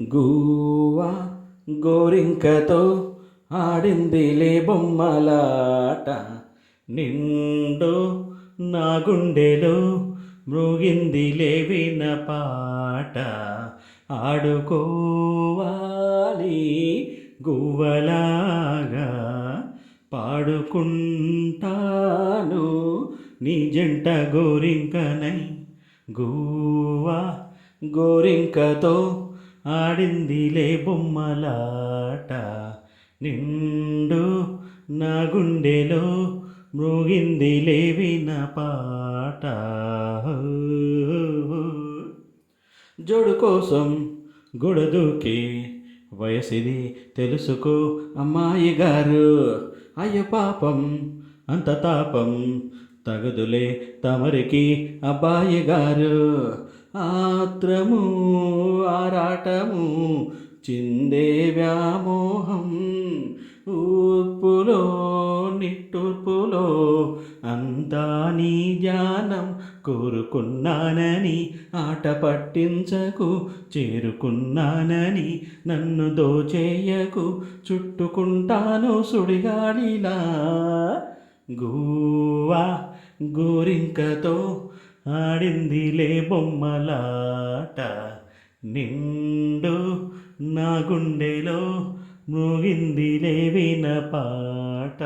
గూవా గోరింకతో ఆడిందిలే బొమ్మలాట. నిండు నా గుండెలో మృగిందిలే విన పాట ఆడుకోవాలి గువ్వలాగా పాడుకుంటాను నీ జంట గోరింకనై. గూవా గోరింకతో ఆడిందిలే బొమ్మలాట. నిండు నా గుండెలో మృగిందిలే విన పాట జోడు కోసం గొడదుకి వయసిది తెలుసుకో అమ్మాయి గారు. అయ్య పాపం అంత తాపం తగదులే తమరికి అబ్బాయి గారు. ఆత్రము ఆరాటము చిందే వ్యామోహం. ఊర్పులో నిట్టూర్పులో అంతా నీ జ్ఞానం కోరుకున్నానని ఆట పట్టించకు చేరుకున్నానని నన్ను దోచేయకు చుట్టుకుంటాను సుడిగాడిలా గోవా గోరింకతో ఆడిందిలే బొమ్మలాట. నిండు నా గుండెలో మృగిందిలే విన పాట.